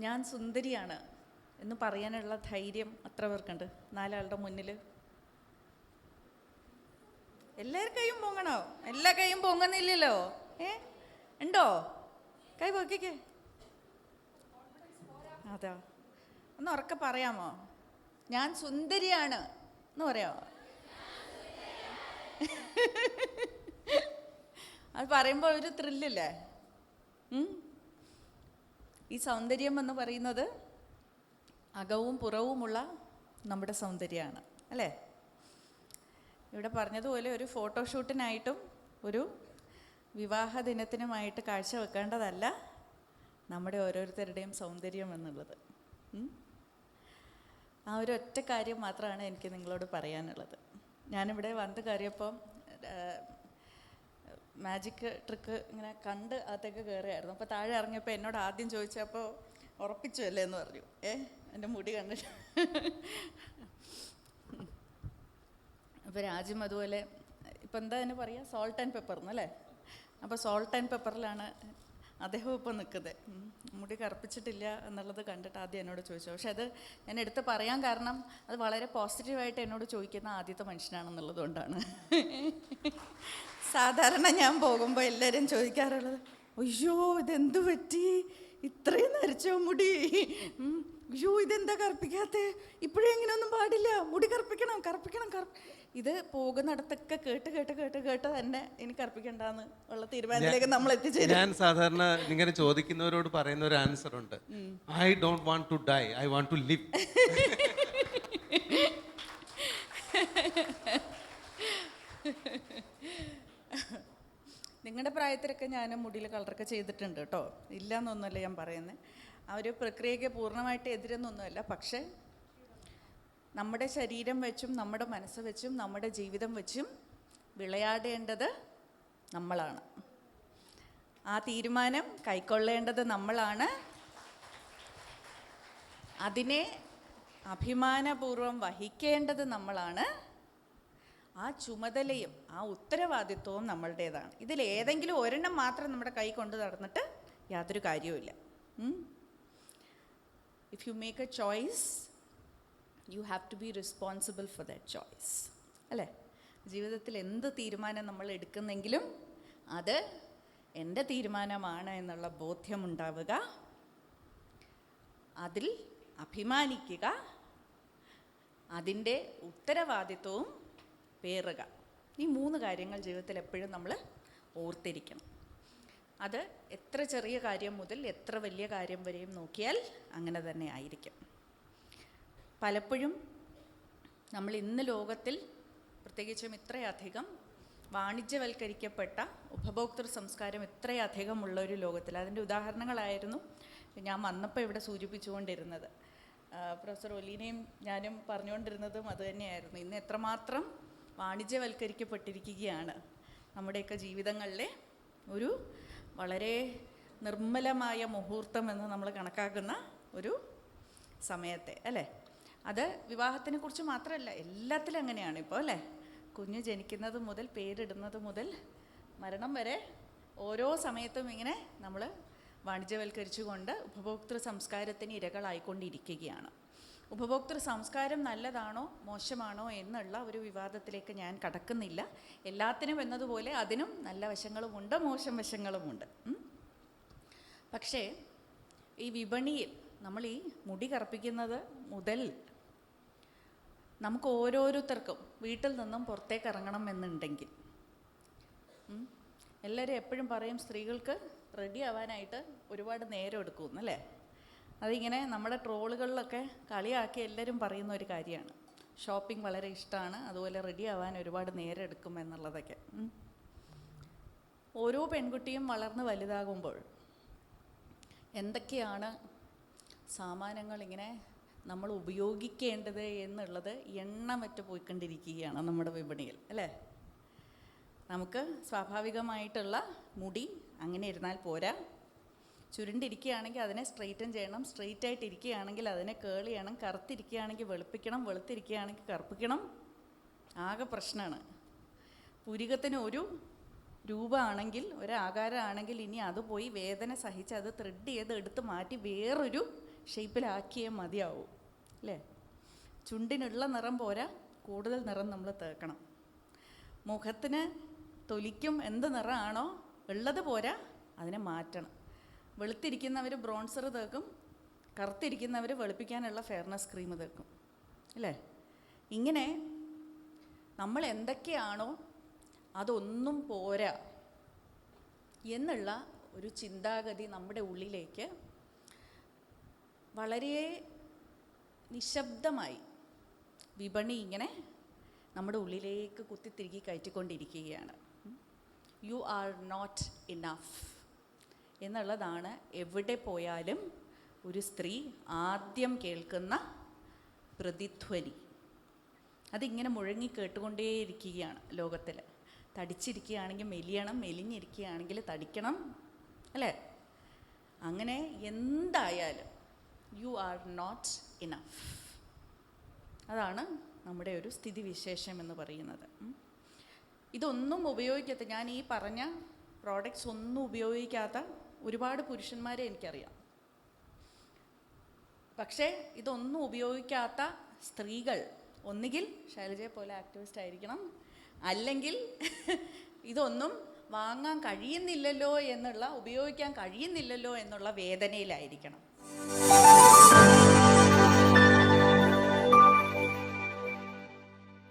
ഞാൻ സുന്ദരിയാണ് എന്ന് പറയാനുള്ള ധൈര്യം അത്ര പേർക്കുണ്ട്. നാലാളുടെ മുന്നിൽ എല്ലാവരും കൈയും പൊങ്ങണോ? എല്ലാ കൈയും പൊങ്ങുന്നില്ലല്ലോ. ഏ? ഉണ്ടോ? കൈ പൊക്കിക്കേ. അതോ. ഒന്ന് ഉറക്കെ പറയാമോ? ഞാൻ സുന്ദരിയാണ് എന്ന് പറയാമോ? അത് പറയുമ്പോൾ ഒരു ത്രില്ലല്ലേ? ഈ സൗന്ദര്യം എന്ന് പറയുന്നത് അകവും പുറവുമുള്ള നമ്മുടെ സൗന്ദര്യമാണ് അല്ലേ? ഇവിടെ പറഞ്ഞതുപോലെ ഒരു ഫോട്ടോഷൂട്ടിനായിട്ടും ഒരു വിവാഹ ദിനത്തിനുമായിട്ട് കാഴ്ചവെക്കേണ്ടതല്ല നമ്മുടെ ഓരോരുത്തരുടെയും സൗന്ദര്യം എന്നുള്ളത്. ആ ഒരു ഒറ്റ കാര്യം മാത്രമാണ് എനിക്ക് നിങ്ങളോട് പറയാനുള്ളത്. ഞാനിവിടെ വന്ന് കയറിയപ്പം മാജിക് ട്രിക്ക് ഇങ്ങനെ കണ്ട് അകത്തേക്ക് കയറിയായിരുന്നു അപ്പോൾ താഴെ ഇറങ്ങിയപ്പോൾ എന്നോട് ആദ്യം ചോദിച്ചപ്പോൾ ഉറപ്പിച്ചു അല്ലേ എന്ന് പറഞ്ഞു. ഏ എന്റെ മുടി കണ്ടിട്ട്. അപ്പോൾ രാജ്യം അതുപോലെ ഇപ്പം എന്താ അതിന് പറയുക സോൾട്ട് ആൻഡ് പെപ്പർ എന്നല്ലേ അപ്പോൾ സോൾട്ട് ആൻഡ് പെപ്പറിലാണ് അദ്ദേഹം ഇപ്പോൾ നിൽക്കുന്നത് മുടി കറുപ്പിച്ചിട്ടില്ല എന്നുള്ളത് കണ്ടിട്ട് ആദ്യം എന്നോട് ചോദിച്ചു. പക്ഷെ അത് ഞാൻ എടുത്ത് പറയാൻ കാരണം അത് വളരെ പോസിറ്റീവായിട്ട് എന്നോട് ചോദിക്കുന്ന ആദ്യത്തെ മനുഷ്യനാണെന്നുള്ളത് കൊണ്ടാണ്. സാധാരണ ഞാൻ പോകുമ്പോൾ എല്ലാവരും ചോദിക്കാറുള്ളത് അയ്യോ ഇതെന്ത് പറ്റി? ഇത്രയും നരച്ചോ മുടി? അയ്യോ ഇതെന്താ കറുപ്പിക്കാത്തേ? ഇപ്പോഴും ഇങ്ങനെയൊന്നും പാടില്ല. മുടി കറുപ്പിക്കണം കറുപ്പിക്കണം കറുപ്പ് ഇത് പോകുന്നിടത്തൊക്കെ കേട്ട് കേട്ട് കേട്ട് കേട്ട് തന്നെ എനിക്ക് അർപ്പിക്കണ്ടെന്ന് ഉള്ള തീരുമാനത്തിലേക്ക് നമ്മൾ എത്തിച്ചേരും ഞാൻ സാധാരണ ഇങ്ങനെ ചോദിക്കുന്നവരോട് പറയുന്ന ഒരു ആൻസർ ഉണ്ട്. I don't want to die I want to live നിങ്ങളുടെ പ്രായത്തിലൊക്കെ ഞാൻ മുടിയിൽ കളറൊക്കെ ചെയ്തിട്ടുണ്ട് കേട്ടോ. ഇല്ല എന്നൊന്നുമല്ല ഞാൻ പറയുന്നത് ആ ഒരു പ്രക്രിയയ്ക്ക് പൂർണമായിട്ട് എതിരെന്നൊന്നുമല്ല. പക്ഷേ നമ്മുടെ ശരീരം വെച്ചും നമ്മുടെ മനസ്സ് വെച്ചും നമ്മുടെ ജീവിതം വെച്ചും വിളയാടേണ്ടത് നമ്മളാണ്. ആ തീരുമാനം കൈക്കൊള്ളേണ്ടത് നമ്മളാണ്. അതിനെ അഭിമാനപൂർവം വഹിക്കേണ്ടത് നമ്മളാണ്. ആ ചുമതലയും ആ ഉത്തരവാദിത്വവും നമ്മളുടേതാണ്. ഇതിൽ ഏതെങ്കിലും ഒരെണ്ണം മാത്രം നമ്മുടെ കൈ കൊണ്ട് നടന്നിട്ട് യാതൊരു കാര്യവുമില്ല. If you make a choice you have to be responsible for that choice അല്ലേ? ജീവിതത്തിൽ എന്ത് തീരുമാനം നമ്മൾ എടുക്കുന്നെങ്കിലും അത് എന്റെ തീരുമാനമാണ് എന്നുള്ള ബോധ്യമുണ്ടാവുക. അതിൽ അഭിമാനിക്കുക. അതിന്റെ ഉത്തരവാദിത്വവും പേറുക. ഈ മൂന്ന് കാര്യങ്ങൾ ജീവിതത്തിൽ എപ്പോഴും നമ്മൾ ഓർത്തിരിക്കണം. അത് എത്ര ചെറിയ കാര്യം മുതൽ എത്ര വലിയ കാര്യം വരെയും നോക്കിയാൽ അങ്ങനെ തന്നെ ആയിരിക്കും. പലപ്പോഴും നമ്മൾ ഇന്ന് ലോകത്തിൽ പ്രത്യേകിച്ചും ഇത്രയധികം വാണിജ്യവൽക്കരിക്കപ്പെട്ട ഉപഭോക്തൃ സംസ്കാരം ഇത്രയധികം ഉള്ള ഒരു ലോകത്തിൽ. അതിന്റെ ഉദാഹരണങ്ങളായിരുന്നു ഞാൻ വന്നപ്പോൾ ഇവിടെ സൂചിപ്പിച്ചുകൊണ്ടിരുന്നത്. പ്രൊഫസർ ഒലീനയും ഞാനും പറഞ്ഞുകൊണ്ടിരുന്നതും അതുതന്നെയായിരുന്നു ഇന്ന് എത്രമാത്രം വാണിജ്യവൽക്കരിക്കപ്പെട്ടിരിക്കുകയാണ് നമ്മുടെയൊക്കെ ജീവിതങ്ങളിലെ ഒരു വളരെ നിർമ്മലമായ മുഹൂർത്തം എന്ന് നമ്മൾ കണക്കാക്കുന്ന ഒരു സമയത്തെ അല്ലേ? അത് വിവാഹത്തിനെ കുറിച്ച് മാത്രമല്ല എല്ലാത്തിലും അങ്ങനെയാണ് ഇപ്പോൾ അല്ലേ? കുഞ്ഞ് ജനിക്കുന്നത് മുതൽ പേരിടുന്നത് മുതൽ മരണം വരെ ഓരോ സമയത്തും ഇങ്ങനെ നമ്മൾ വാണിജ്യവൽക്കരിച്ചുകൊണ്ട് ഉപഭോക്തൃ സംസ്കാരത്തിന് ഇരകളായിക്കൊണ്ടിരിക്കുകയാണ്. ഉപഭോക്തൃ സംസ്കാരം നല്ലതാണോ മോശമാണോ എന്നുള്ള ഒരു വിവാദത്തിലേക്ക് ഞാൻ കടക്കുന്നില്ല. എല്ലാത്തിനും എന്നതുപോലെ അതിനും നല്ല വശങ്ങളുമുണ്ട് മോശം വശങ്ങളുമുണ്ട്. പക്ഷേ ഈ വിപണിയിൽ നമ്മൾ ഈ മുടി കറുപ്പിക്കുന്നത് മുതൽ നമുക്ക് ഓരോരുത്തർക്കും വീട്ടിൽ നിന്നും പുറത്തേക്ക് ഇറങ്ങണം എന്നുണ്ടെങ്കിൽ. എല്ലാവരും എപ്പോഴും പറയും സ്ത്രീകൾക്ക് റെഡി ആവാനായിട്ട് ഒരുപാട് നേരം എടുക്കും അല്ലേ? അതിങ്ങനെ നമ്മുടെ ട്രോളുകളിലൊക്കെ കളിയാക്കി എല്ലാവരും പറയുന്ന ഒരു കാര്യമാണ്. ഷോപ്പിംഗ് വളരെ ഇഷ്ടമാണ് അതുപോലെ റെഡി ആവാൻ ഒരുപാട് നേരം എടുക്കും എന്നുള്ളതൊക്കെ. ഓരോ പെൺകുട്ടിയും വളർന്ന് വലുതാകുമ്പോൾ എന്തൊക്കെയാണ് സാമാനങ്ങൾ ഇങ്ങനെ നമ്മൾ ഉപയോഗിക്കേണ്ടത് എന്നുള്ളത് എണ്ണമറ്റ് പോയിക്കൊണ്ടിരിക്കുകയാണ് നമ്മുടെ വിപണിയിൽ അല്ലേ? നമുക്ക് സ്വാഭാവികമായിട്ടുള്ള മുടി അങ്ങനെ ഇരുന്നാൽ പോരാ. ചുരുണ്ടിരിക്കുകയാണെങ്കിൽ അതിനെ സ്ട്രെയിറ്റൻ ചെയ്യണം സ്ട്രെയിറ്റ് ആയിട്ട് ഇരിക്കുകയാണെങ്കിൽ അതിനെ കേൾ ചെയ്യണം കറുത്തിരിക്കുകയാണെങ്കിൽ വെളുപ്പിക്കണം വെളുത്തിരിക്കുകയാണെങ്കിൽ കറുപ്പിക്കണം. ആകെ പ്രശ്നമാണ് പുരികത്തിന് ഒരു രൂപമാണെങ്കിൽ ഒരാകാരമാണെങ്കിൽ ഇനി അത് പോയി വേദന സഹിച്ച് അത് ത്രെഡ് ചെയ്ത് എടുത്ത് മാറ്റി വേറൊരു ഷേപ്പിലാക്കിയേ മതിയാവൂ അല്ലേ? ചുണ്ടിനുള്ള നിറം പോരാ കൂടുതൽ നിറം നമ്മൾ തേക്കണം. മുഖത്തിന് തൊലിക്കും എന്ത് നിറമാണോ ഉള്ളത് പോരാ അതിനെ മാറ്റണം. വെളുത്തിരിക്കുന്നവർ ബ്രോൺസർ തേക്കും കറുത്തിരിക്കുന്നവർ വെളുപ്പിക്കാനുള്ള ഫെയർനെസ് ക്രീം തേക്കും അല്ലേ? ഇങ്ങനെ നമ്മൾ എന്തൊക്കെയാണോ അതൊന്നും പോരാ എന്നുള്ള ഒരു ചിന്താഗതി നമ്മുടെ ഉള്ളിലേക്ക് വളരെ നിശബ്ദമായി വിപണി ഇങ്ങനെ നമ്മുടെ ഉള്ളിലേക്ക് കുത്തിത്തിരുകി കയറ്റിക്കൊണ്ടിരിക്കുകയാണ്. യു ആർ നോട്ട് ഇനഫ് എന്നുള്ളതാണ് എവിടെ പോയാലും ഒരു സ്ത്രീ ആദ്യം കേൾക്കുന്ന പ്രതിധ്വനി. അതിങ്ങനെ മുഴങ്ങി കേട്ടുകൊണ്ടേയിരിക്കുകയാണ് ലോകത്തിൽ തടിച്ചിരിക്കുകയാണെങ്കിൽ മെലിയണം മെലിഞ്ഞിരിക്കുകയാണെങ്കിൽ തടിക്കണം അല്ലേ? അങ്ങനെ എന്തായാലും യു ആർ നോട്ട് ഇനഫ്. അതാണ് നമ്മുടെ ഒരു സ്ഥിതിവിശേഷം എന്ന് പറയുന്നത്. ഇതൊന്നും ഉപയോഗിക്കാത്ത ഞാൻ ഈ പറഞ്ഞ പ്രോഡക്റ്റ്സ് ഒന്നും ഉപയോഗിക്കാത്ത ഒരുപാട് പുരുഷന്മാരെ എനിക്കറിയാം. പക്ഷേ ഇതൊന്നും ഉപയോഗിക്കാത്ത സ്ത്രീകൾ ഒന്നുകിൽ ശൈലജയെ പോലെ ആക്ടിവിസ്റ്റ് ആയിരിക്കണം അല്ലെങ്കിൽ ഇതൊന്നും വാങ്ങാൻ കഴിയുന്നില്ലല്ലോ എന്നുള്ള ഉപയോഗിക്കാൻ കഴിയുന്നില്ലല്ലോ എന്നുള്ള വേദനയിലായിരിക്കണം.